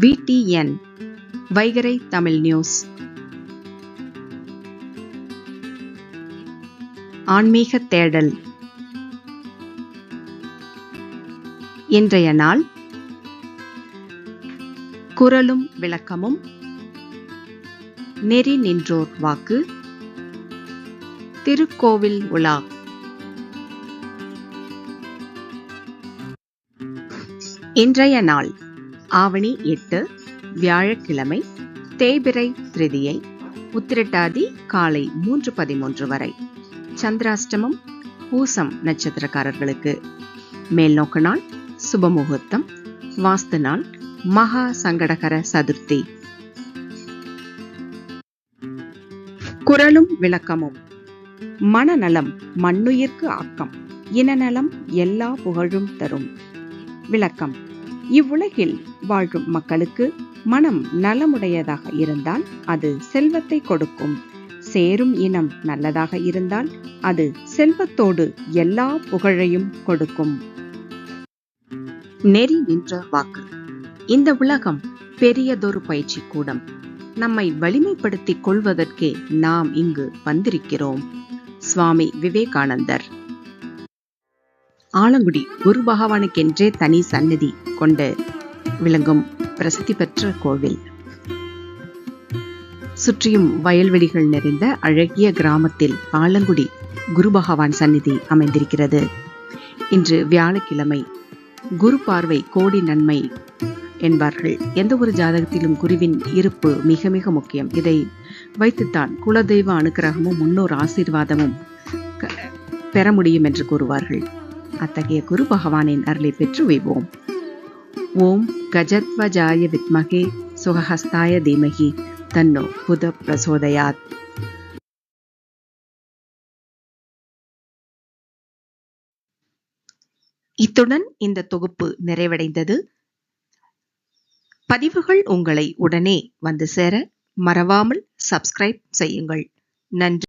VDN வைகரை Tamil news ஆன்மீக தேடல். இன்றைய நாள் குரலும் விளக்கமும் நெறி நின்றோர் வாக்கு திருக்கோவில் உலா. இன்றைய நாள் ஆவணி எட்டு வியாழக்கிழமை தேய்பிறை திருதியை உத்திரட்டாதி காலை மூன்று பதிமூன்று வரை. சந்திராஷ்டமம் பூசம் நட்சத்திரக்காரர்களுக்கு. மேல்நோக்கு நாள் சுபமுகூர்த்தம் வாஸ்து நாள் மகா சங்கடகர சதுர்த்தி. குரலும் விளக்கமும். மனநலம் மண்ணுயிர்க்கு ஆக்கம். இனநலம் எல்லா புகழும் தரும். விளக்கம். இவ்வுலகில் வாழும் மக்களுக்கு மனம் நலமுடையதாக இருந்தால் அது செல்வத்தை கொடுக்கும். சேரும் இனம் நல்லதாக இருந்தால் அது செல்வத்தோடு எல்லா புகழையும் கொடுக்கும். நெறி நின்ற வாக்கு. இந்த உலகம் பெரியதொரு பயிற்சி கூடம். நம்மை வலிமைப்படுத்திக் கொள்வதற்கே நாம் இங்கு வந்திருக்கிறோம். சுவாமி விவேகானந்தர். ஆலங்குடி குரு பகவானுக்கென்றே தனி சன்னதி கொண்டு விளங்கும் பிரசித்தி பெற்ற கோவில். சுற்றியும் வயல்வெளிகள் நிறைந்த அழகிய கிராமத்தில் ஆலங்குடி குரு பகவான் சந்நிதி அமைந்திருக்கிறது. இன்று வியாழக்கிழமை குரு பார்வை கோடி நன்மை என்பார்கள். எந்த ஒரு ஜாதகத்திலும் குருவின் இருப்பு மிக மிக முக்கியம். இதை வைத்துத்தான் குலதெய்வ அனுக்கிரகமும் முன்னோர் ஆசீர்வாதமும் பெற முடியும் என்று கூறுவார்கள். அத்தகைய குரு பகவானின் அருளை பெற்று வைவோம். ஓம் கஜத்வஜாய வித்மகே சுகஹஸ்தாய தீமகி தன்னோ புத பிரசோதயாத். இத்துடன் இந்த தொகுப்பு நிறைவடைந்தது. பதிவுகள் உங்களை உடனே வந்து சேர மறவாமல் சப்ஸ்கிரைப் செய்யுங்கள். நன்றி.